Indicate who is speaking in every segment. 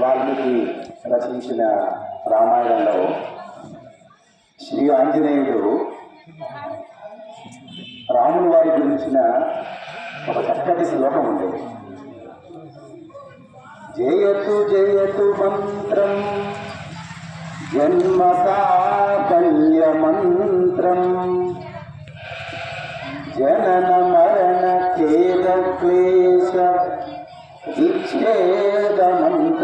Speaker 1: వాల్మీకి రచించిన రామాయణంలో శ్రీ ఆంజనేయుడు రాముల వారి గురించిన ఒక చక్కటి శ్లోకం ఉండేది జయతు జయతు మంత్రం జన్మ సాకల్య మంత్రం జనన మరణ ఖేద క్లేశ విచ్ఛేద మంత్రం.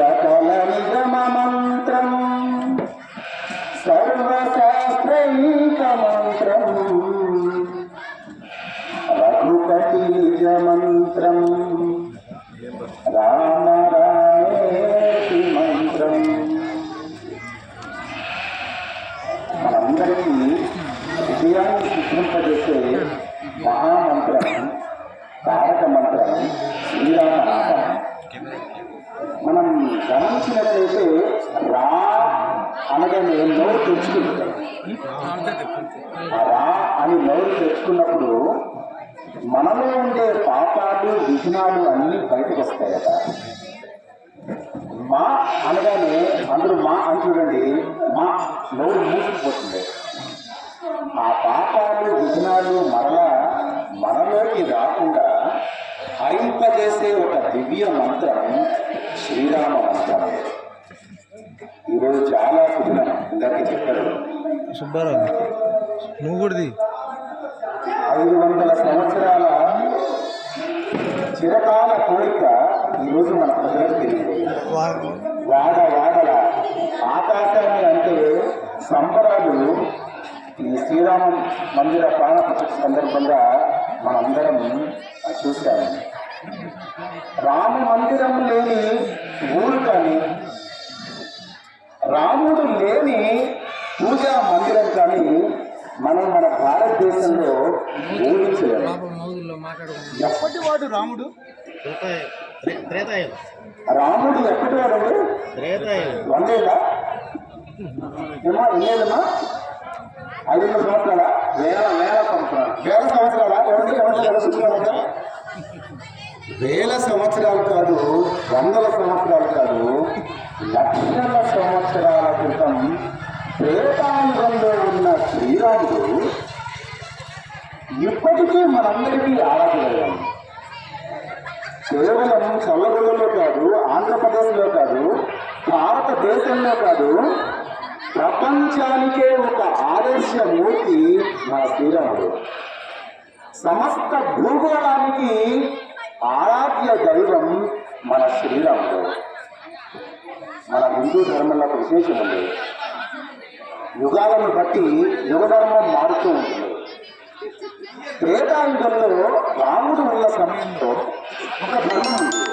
Speaker 1: సకల నిగమ మంత్రం సర్వశాస్త్రైక మంత్రం రఘుపతి నిజ మంత్రం రామ రామేతి మంత్రం మనందరికీ విజయాన్ని సిద్ధింపజేసే మహామంత్రం తారక మంత్రం శ్రీరామ మనం గమనించినట్లయితే రా అనగానే నోరు తెచ్చుకుంటాం రా అని నోరు తెచ్చుకున్నప్పుడు మనలో ఉండే పాపాలు విఘ్నాలు అన్నీ బయటకు వస్తాయి కదా. మా అనగానే అందరూ మా అని చూడండి మా నోరు మూసుకుపోతుంది. ఆ పాపాలు విఘ్నాలు మరలా మనలోకి రాకుండా హరింపజేసే ఒక దివ్య మంత్రం శ్రీరామ మంత్రం ఈరోజు చాలా కుదిరం ఇందాక చెప్పారు.
Speaker 2: సుబ్బారావు నువ్వు.
Speaker 1: ఐదు వందల సంవత్సరాల చిరకాల కోరిక ఈరోజు మన ప్రజలకు తెలియదు వాడ వాడల ఆకాశాన్ని అంటే సంబరాలు ఈ శ్రీరామ మందిర ప్రాణ సందర్భంగా మనందరం మందిరం లేని ఊరు కానీ రాముడు లేని పూజా మందిరం కానీ మనం మన భారతదేశంలో ఎప్పటి
Speaker 2: వాడు రాముడు?
Speaker 1: రాముడు ఎప్పటి
Speaker 3: వాడు
Speaker 1: వందేదా ఏమో ఐదు వందల సంవత్సరాల? వేల వేల సంవత్సరాలు? వేల సంవత్సరాల? ఎవరికి ఎవరికి తెలుసుకున్నారా వేల సంవత్సరాలు కాదు వందల సంవత్సరాలు కాదు లక్షల సంవత్సరాల క్రితం ప్రేతాంగంలో ఉన్న శ్రీరాముడు ఇప్పటికీ మనందరికీ ఆరాధనయ్యాము కేవలం చల్లగొల్లలో కాదు ఆంధ్రప్రదేశ్లో కాదు భారతదేశంలో కాదు ప్రపంచానికే ఒక ఆదర్శమూర్తి మా శ్రీరాముడు. సమస్త భూగోళానికి ఆరాధ్య దైవం మన శ్రీరాముడు మన హిందూ ధర్మంలో ఒక విశేషం ఉంది యుగాలను బట్టి యుగధర్మం మారుతూ ఉంటుంది. త్రేతాయుగంలో రాముడు ఉన్న సమయంలో ఒక ధర్మ